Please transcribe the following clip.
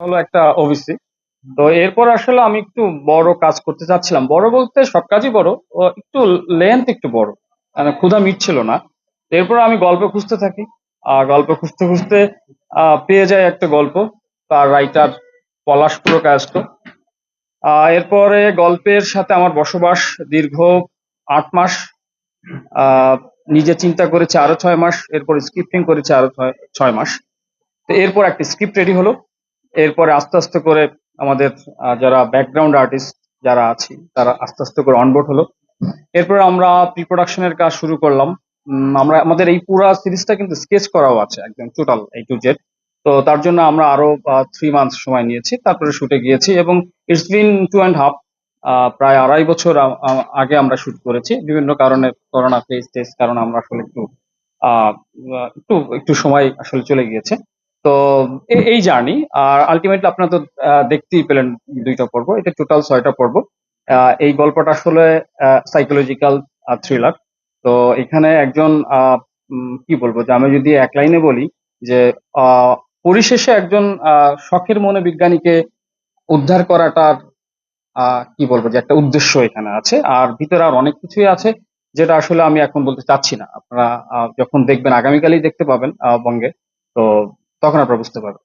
হলো একটা ওবিসি তো এরপর আসলে আমি একটু বড় কাজ করতে চাচ্ছিলাম। বড় বলতে সব কাজই বড়। একটু লেন্থ একটু বড়। মানে ক্ষুধা মিটছিল না। এরপর আমি গল্প খুঁজতে থাকি। আর গল্প খুঁজতে খুঁজতে পেয়ে যায় একটা গল্প। তার রাইটার পলাশ পুরকায়স্ত এরপরে গল্পের সাথে আমার বসবাস দীর্ঘ আট মাস। নিজে চিন্তা করেছি আরও ছয় মাস। এরপর স্ক্রিপ্টিং করেছি আরও ছয় ছয় মাস। তো এরপর একটা স্ক্রিপ্ট রেডি হলো। এরপরে আস্তে আস্তে করে আমাদের যারা ব্যাকগ্রাউন্ড আর্টিস্ট যারা আছি, তারা আস্তে আস্তে করে অনবোর্ড হলো। এরপর আমরা প্রি প্রোডাকশনের কাজ শুরু করলাম। আমরা, আমাদের এই পুরা সিরিজটা কিন্তু স্কেচ করাও আছে একদম টোটাল এই টু জেড তো তার জন্য আমরা আরও থ্রি মান্থ সময় নিয়েছি। তারপরে শুটে গিয়েছি এবং it's been two and half প্রায় আড়াই বছর আগে আমরা শুট করেছি। বিভিন্ন কারণে করোনা ফেস টেস কারণে আমরা আসলে একটু একটু একটু সময় আসলে চলে গিয়েছে। তো এই জার্নি, আর আলটিমেটলি আপনারা তো দেখতেই পেলেন দুইটা পর্ব এটা টোটাল ছয়টা পর্ব। এই গল্পটা আসলে সাইকোলজিক্যাল থ্রিলার তো এখানে একজন কি বলব, যে আমি যদি এক লাইনে বলি যে পরিশেষে একজন শখের মনে বিজ্ঞানীকে উদ্ধার করাটার কি বলব, যে একটা উদ্দেশ্য এখানে আছে। আর ভিতরে আর অনেক কিছুই আছে যেটা আসলে আমি এখন বলতে চাচ্ছি না। আপনারা যখন দেখবেন, আগামীকালই দেখতে পাবেন বঙ্গে। তো তখন আপনারা বুঝতে পারবেন।